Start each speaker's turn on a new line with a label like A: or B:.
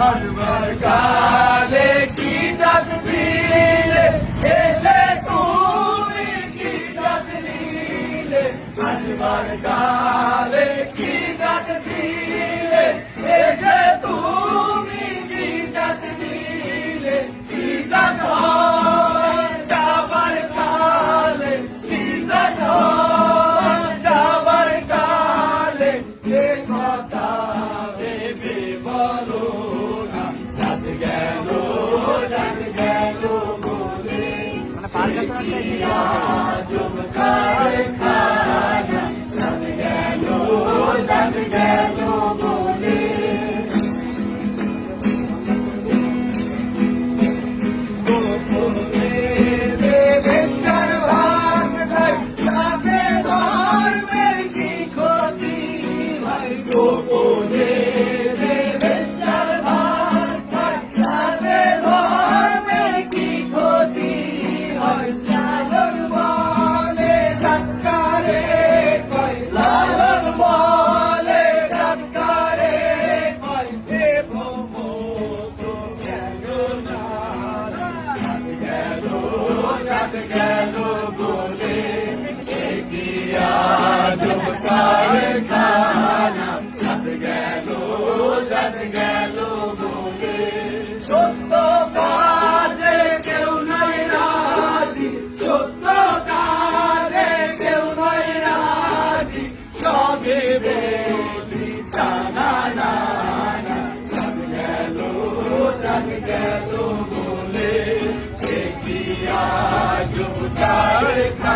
A: আনবার কালে কি জাত ছিলে এসে তুমি কি জাত ছিলে আনবার কালে Daniel, Daniel. গেল বলে সে কি আজ Jai